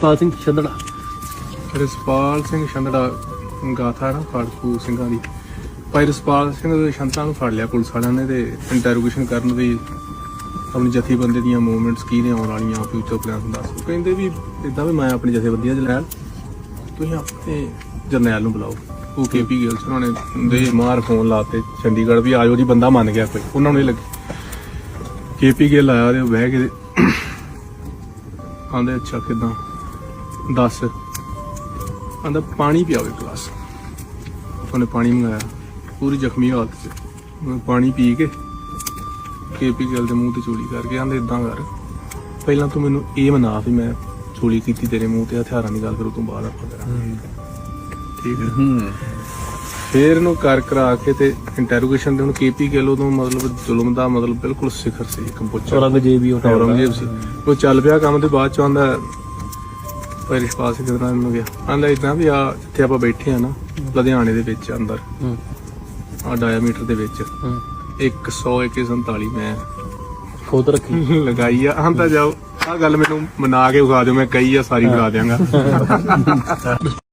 ਪਾਲ ਸਿੰਘ ਛੰਦੜਾ। ਰਸਪਾਲ ਸਿੰਘ ਛੰਦੜਾ ਗਾਥਾ ਨਾ ਫੜਕੂ ਸਿੰਘਾਂ ਦੀ। ਭਾਈ ਰਸਪਾਲ ਸਿੰਘ ਦੇ ਛੰਤਾਂ ਨੂੰ ਫੜ ਲਿਆ ਪੁਲਿਸ ਵਾਲਿਆਂ ਨੇ ਤੇ ਇੰਟਰੋਗੇਸ਼ਨ ਕਰਨ ਦੀ ਆਪਣੀ ਜਥੇਬੰਦੀ ਦੀਆਂ ਮੂਵਮੈਂਟਸ ਕੀ ਨੇ ਆਉਣ ਵਾਲੀਆਂ ਫਿਊਚਰ ਪਲਾਨਸ ਦੱਸ ਉਹ ਕਹਿੰਦੇ ਵੀ ਇਦਾਂ ਵੀ ਮੈਂ ਆਪਣੀ ਜਥੇਬੰਦੀਆਂ ਚ ਲੈਣ ਤੁਸੀਂ ਆਪਣੇ ਜਰਨੈਲ ਨੂੰ ਬੁਲਾਓ। ਉਹ ਕੇਪੀ ਗਿੱਲ ਸੀ ਉਹਨਾਂ ਨੇ ਦੇ ਮਾਰ ਫੋਨ ਲਾਤੇ ਚੰਡੀਗੜ੍ਹ ਵੀ ਆਜੋ ਜੀ ਬੰਦਾ ਮੰਨ ਗਿਆ ਕੋਈ। ਉਹਨਾਂ ਨੂੰ ਇਹ ਲੱਗੀ। ਕੇਪੀ ਗਿੱਲ ਆਇਆ ਤੇ ਉਹ ਬਹਿ ਕੇ ਆਂਦੇ ਅੱਛਾ ਕਿਦਾਂ? ਦੱਸ। ਆਂਦਾ ਪਾਣੀ ਪਿਆਓ ਇੱਕ ਗਲਾਸ ਉਹਨੇ ਪਾਣੀ ਮੰਗਾਇਆ। ਪੂਰੀ ਜ਼ਖਮੀ ਹਾਲਤ 'ਚ। ਉਹਨੇ ਪਾਣੀ ਪੀ ਕੇ ਕੇਪੀ ਗਿੱਲ ਦੇ ਮੂੰਹ ਤੇ ਚੂਲੀ ਕਰਕੇ ਆਂਦੇ ਇਦਾਂ ਕਰ। ਪਹਿਲਾਂ ਤੂੰ ਮੈਨੂੰ ਇਹ ਮਨਾ ਵੀ ਮੈਂ ਚੂਲੀ ਕੀਤੀ ਤੇਰੇ ਮੂੰਹ ਤੇ ਹਥਿਆਰਾਂ ਦੀ ਗੱਲ ਕਰੋ ਤੂੰ ਬਾਅਦ ਆਪਾਂ ਕਰਾਂਗੇ ਠੀਕ ਹੈ। ਹੂੰ। ਫੇਰ ਇਹਨੂੰ ਕਰ ਕਰਾ ਕੇ ਤੇ ਇੰਟਰੋਗੇਸ਼ਨ ਦੇ ਹੁਣ ਕੇਪੀ ਗਿੱਲ ਉਦੋਂ ਮਤਲਬ ਜ਼ੁਲਮ ਦਾ ਮਤਲਬ ਬਿਲਕੁਲ ਸਿਖਰ ਸੀ ਕੰਪੋਚਰ ਔਰੰਗਜ਼ੇਬ ਵੀ ਉਠਾ ਔਰੰਗਜ਼ੇਬ ਸੀ। ਉਹ ਚੱਲ ਪਿਆ ਕੰਮ ਤੇ ਬਾਅਦ ਚ ਆਂਦਾ ਭਾਈ ਰਿਸ਼ਪਾਲ ਸਿੰਘ ਦੇ ਨਾਲ ਨੂੰ ਗਿਆ ਆਂਦਾ ਇਦਾਂ ਵੀ ਆ ਜਿੱਥੇ ਆਪਾਂ ਬੈਠੇ ਆ ਨਾ ਲੁਧਿਆਣੇ ਦੇ ਵਿੱਚ ਅੰਦਰ। ਹੂੰ। ਆ ਡਾਇਆਮੀਟਰ ਦੇ ਵਿੱਚ। ਹੂੰ। 100 147 ਮੈਂ ਖੋਦ ਰੱਖੀ। ਲਗਾਈ ਆ। ਆਂਦਾ ਜਾਓ ਆ ਗੱਲ ਮੈਨੂੰ ਮਨਾ ਕੇ ਉਗਾ ਦਿਓ ਮੈਂ ਕਹੀ ਆ ਸਾਰੀ ਕਰਾ ਦਿਆਂਗਾ।